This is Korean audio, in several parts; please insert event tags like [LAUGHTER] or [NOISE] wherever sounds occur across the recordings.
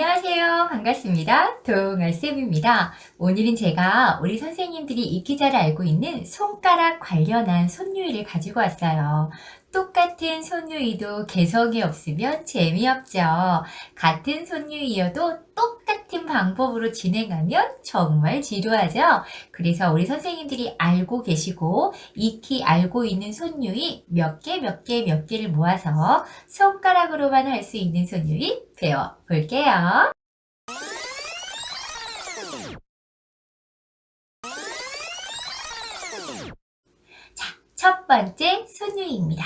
안녕하세요. 반갑습니다. 동아쌤입니다. 오늘은 제가 우리 선생님들이 익히 잘 알고 있는 손가락 관련한 손유의를 가지고 왔어요. 똑같은 손유의도 개성이 없으면 재미없죠. 같은 손유의여도 똑같은 방법으로 진행하면 정말 지루하죠. 그래서 우리 선생님들이 알고 계시고 익히 알고 있는 손유의 몇 개, 몇 개, 몇 개를 모아서 손가락으로만 할 수 있는 손유의 배워볼게요. 첫 번째 손유의입니다.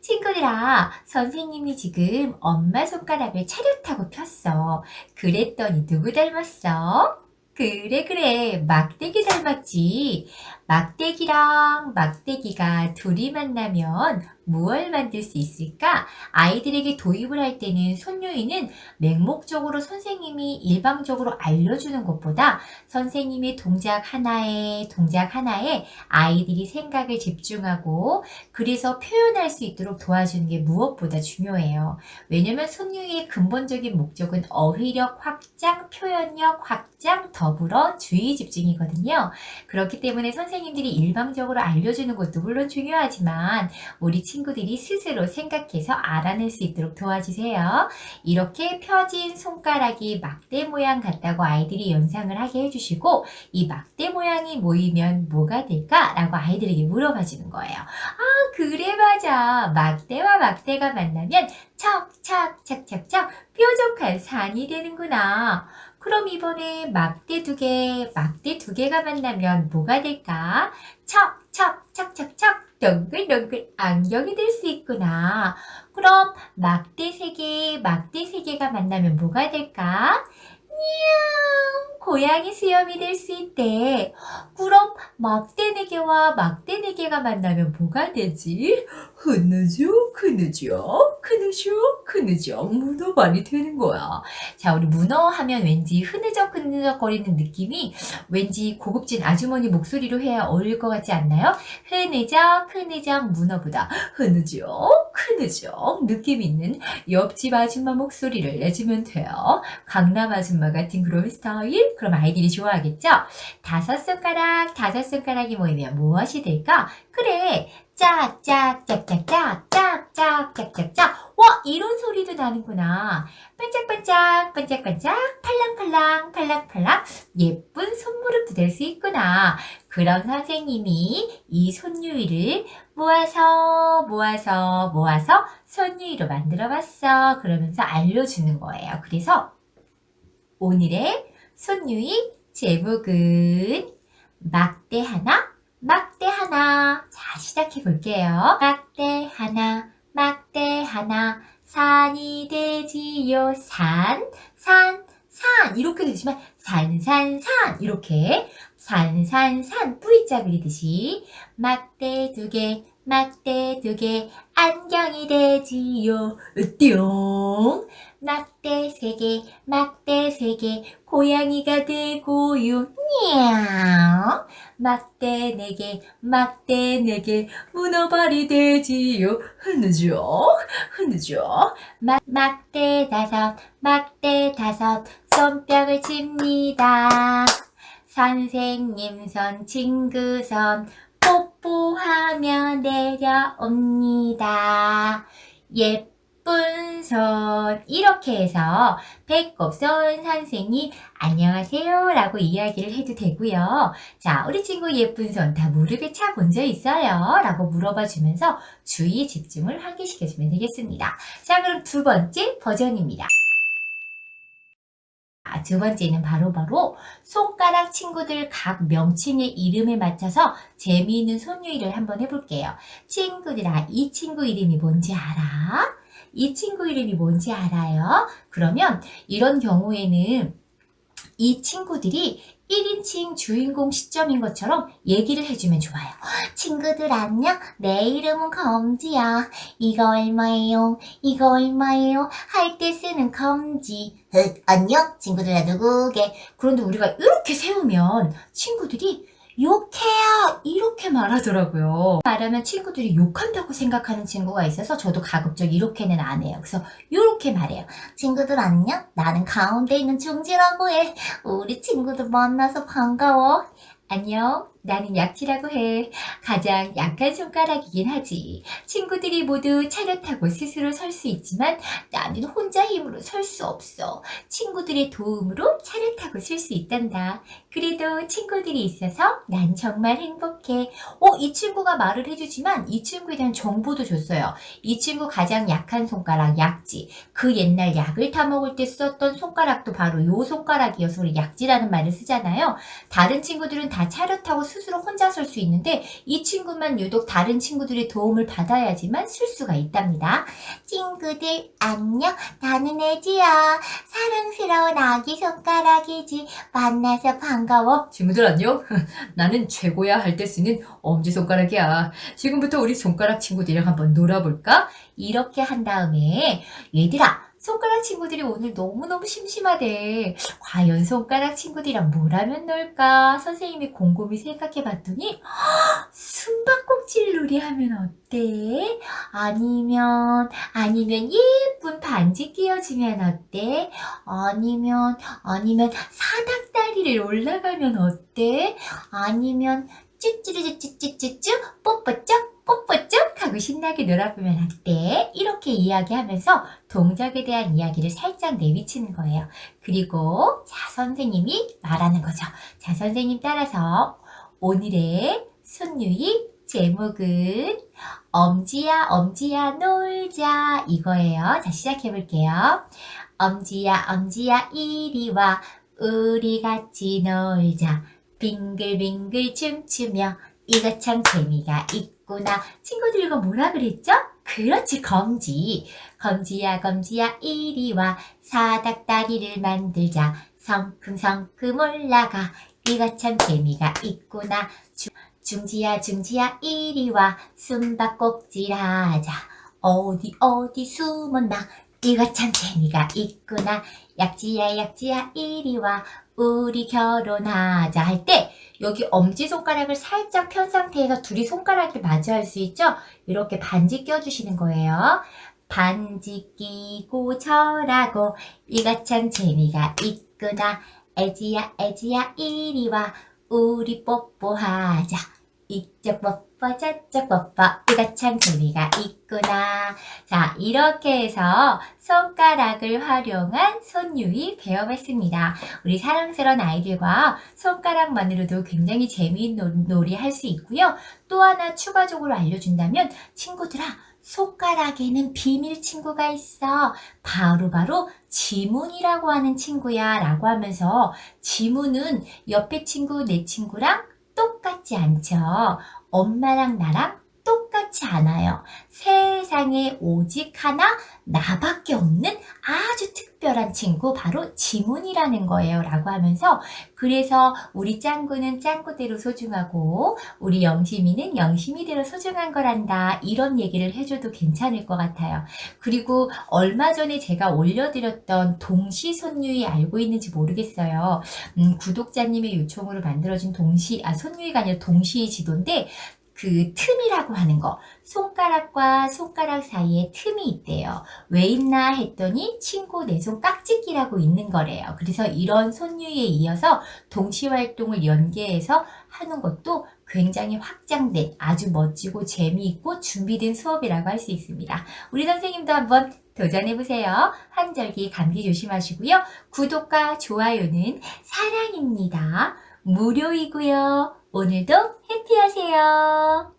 친구들아, 선생님이 지금 엄마 손가락을 차렷하고 폈어. 그랬더니 누구 닮았어? 그래, 그래. 막대기 닮았지. 막대기랑 막대기가 둘이 만나면 무얼 만들 수 있을까? 아이들에게 도입을 할 때는 손유이는 맹목적으로 선생님이 일방적으로 알려주는 것보다 선생님의 동작 하나에 동작 하나에 아이들이 생각을 집중하고 그래서 표현할 수 있도록 도와주는 게 무엇보다 중요해요. 왜냐면 손유이의 근본적인 목적은 어휘력 확장, 표현력 확장, 더불어 주의 집중이거든요. 그렇기 때문에 선생님 들이 일방적으로 알려주는 것도 물론 중요하지만 우리 친구들이 스스로 생각해서 알아낼 수 있도록 도와주세요. 이렇게 펴진 손가락이 막대 모양 같다고 아이들이 연상을 하게 해주시고 이 막대 모양이 모이면 뭐가 될까? 라고 아이들에게 물어봐 주는 거예요. 아, 그래, 맞아. 막대와 막대가 만나면 척척, 착착착 뾰족한 산이 되는구나. 그럼 이번에 막대 두 개, 막대 두 개가 만나면 뭐가 될까? 척, 척, 척 척 척, 동글동글 안경이 될 수 있구나. 그럼 막대 세 개, 막대 세 개가 만나면 뭐가 될까? 냥 고양이 수염이 될 수 있대. 그럼 막대 네 개와 막대 네 개가 만나면 뭐가 되지? 흐느죠, 크느죠, 크느죠, 크느죠. 문어 말이 되는 거야. 자, 우리 문어 하면 왠지 흐느적 흐느적 거리는 느낌이 왠지 고급진 아주머니 목소리로 해야 어울릴 것 같지 않나요? 흐느적 흐느적 문어보다 흐느적 흐느적 느낌 있는 옆집 아줌마 목소리를 내주면 돼요. 강남 아줌마 같은 그런 스타일? 그럼 아이들이 좋아하겠죠? 다섯 손가락, 다섯 손가락이 모이면 무엇이 될까? 그래, 짝짝, 짝짝짝, 짝짝, 짝짝짝. 와, 이런 소리도 나는구나. 반짝반짝, 반짝반짝, 팔랑팔랑, 팔랑팔랑, 예쁜 손무릎도 될 수 있구나. 그런 선생님이 이 손유이를 모아서, 모아서, 모아서 손유이로 만들어 봤어. 그러면서 알려주는 거예요. 그래서 오늘의 손유이 제목은 막대 하나, 막대 하나. 자, 시작해 볼게요. 막대 하나, 막대 하나, 산이 되지요. 산, 산, 산. 이렇게 되지만 산, 산, 산. 이렇게 산, 산, 산. V자 그리듯이 막대 두 개, 막대 두 개, 안경이 되지요. 뿅. 막대 세 개, 막대 세 개, 고양이가 되고요. 냥. 막대 네 개, 막대 네 개, 문어발이 되지요. 흐느죠, 흐느죠. 막, 막대 다섯, 막대 다섯, 손뼉을 칩니다. 선생님 손, 친구 손, 뽀뽀하며 내려옵니다. 예쁜 손. 이렇게 해서 배꼽 손 선생님 안녕하세요 라고 이야기를 해도 되고요. 자, 우리 친구 예쁜 손 다 무릎에 차 얹어 있어요? 라고 물어봐 주면서 주의 집중을 환기시켜 주면 되겠습니다. 자, 그럼 두 번째 버전입니다. 아, 두 번째는 바로 바로 손가락 친구들 각 명칭의 이름에 맞춰서 재미있는 손유의를 한번 해볼게요. 친구들아, 이 친구 이름이 뭔지 알아? 이 친구 이름이 뭔지 알아요? 그러면 이런 경우에는 이 친구들이 1인칭 주인공 시점인 것처럼 얘기를 해주면 좋아요. 친구들 안녕. 내 이름은 검지야. 이거 얼마예요? 이거 얼마예요? 할 때 쓰는 검지. 흑, 안녕. 친구들아 누구게? 그런데 우리가 이렇게 세우면 친구들이! 이렇게 말하더라고요. 말하면 친구들이 욕한다고 생각하는 친구가 있어서 저도 가급적 이렇게는 안 해요. 그래서 이렇게 말해요. 친구들 안녕? 나는 가운데 있는 중지라고 해. 우리 친구들 만나서 반가워. 안녕. 나는 약지라고 해. 가장 약한 손가락이긴 하지. 친구들이 모두 차렷하고 스스로 설 수 있지만 나는 혼자 힘으로 설 수 없어. 친구들의 도움으로 차렷하고 쓸수 있단다. 그래도 친구들이 있어서 난 정말 행복해. 어, 이 친구가 말을 해주지만 이 친구에 대한 정보도 줬어요. 이 친구 가장 약한 손가락, 약지. 그 옛날 약을 타먹을 때 썼던 손가락도 바로 요 손가락이어서 우리 약지라는 말을 쓰잖아요. 다른 친구들은 다 차렷하고 스스로 혼자 설수 있는데 이 친구만 유독 다른 친구들의 도움을 받아야지만 쓸 수가 있답니다. 친구들 안녕 나는 애지야 사랑스러운 아기 손가락이지 만나서 반가워 친구들 안녕? [LAUGHS] 나는 최고야 할 때 쓰는 엄지손가락이야. 지금부터 우리 손가락 친구들이랑 한번 놀아볼까? 이렇게 한 다음에 얘들아 손가락 친구들이 오늘 너무너무 심심하대 과연 손가락 친구들이랑 뭘 하면 놀까 선생님이 곰곰이 생각해 봤더니 숨바꼭질 놀이 하면 어때? 아니면 아니면 예쁜 반지 끼워주면 어때? 아니면 아니면 사닥다리를 올라가면 어때? 아니면 쭈쭈쭈쭈쭈쭈쭈 뽀뽀쩍 뽀뽀쩍 하고 신나게 놀아보면 어때? 이렇게 이야기하면서 동작에 대한 이야기를 살짝 내비치는 거예요. 그리고 자 선생님이 말하는 거죠. 자 선생님 따라서 오늘의 손유이 제목은 엄지야 엄지야 놀자 이거예요. 자 시작해 볼게요. 엄지야 엄지야 이리 와 우리 같이 놀자 빙글빙글 춤추며 이거 참 재미가 있 구나. 친구들 이거 뭐라 그랬죠? 그렇지, 검지. 검지야, 검지야, 이리 와. 사닥다리를 만들자. 성큼성큼 올라가. 이거 참 재미가 있구나. 중, 중지야, 중지야, 이리 와. 숨바꼭질 하자. 어디, 어디 숨었나. 이거 참 재미가 있구나. 약지야, 약지야, 이리 와. 우리 결혼하자. 할 때, 여기 엄지손가락을 살짝 편 상태에서 둘이 손가락을 마주할 수 있죠? 이렇게 반지 껴주시는 거예요. 반지 끼고 절하고 이거 참 재미가 있구나. 애지야 애지야 이리 와 우리 뽀뽀하자. 이쪽 뽀뽀 저쪽 뽀뽀 이거 참 재미가 있구나. 자 이렇게 해서 손가락을 활용한 손유희 배워봤습니다. 우리 사랑스러운 아이들과 손가락만으로도 굉장히 재미있는 놀이 할 수 있고요. 또 하나 추가적으로 알려준다면 친구들아 손가락에는 비밀 친구가 있어. 바로바로 지문이라고 하는 친구야 라고 하면서 지문은 옆에 친구 내 친구랑 않죠. 엄마랑 나랑 똑같지 않아요. 세상에 오직 하나 나밖에 없는 아주 특별한 친구 바로 지문이라는 거예요 라고 하면서 그래서 우리 짱구는 짱구대로 소중하고 우리 영심이는 영심이대로 소중한 거란다 이런 얘기를 해줘도 괜찮을 것 같아요 그리고 얼마 전에 제가 올려드렸던 동시 손유이 알고 있는지 모르겠어요 음, 구독자님의 요청으로 만들어진 동시 아 손유이가 아니라 동시 지도인데 그 틈이라고 하는 거 손가락과 손가락 사이에 틈이 있대요. 왜 있나 했더니 친구 내 손 깍지끼라고 있는 거래요. 그래서 이런 손유에 이어서 동시 활동을 연계해서 하는 것도 굉장히 확장된 아주 멋지고 재미있고 준비된 수업이라고 할 수 있습니다. 우리 선생님도 한번 도전해보세요. 한절기 감기 조심하시고요. 구독과 좋아요는 사랑입니다. 무료이고요. 오늘도 해피하세요.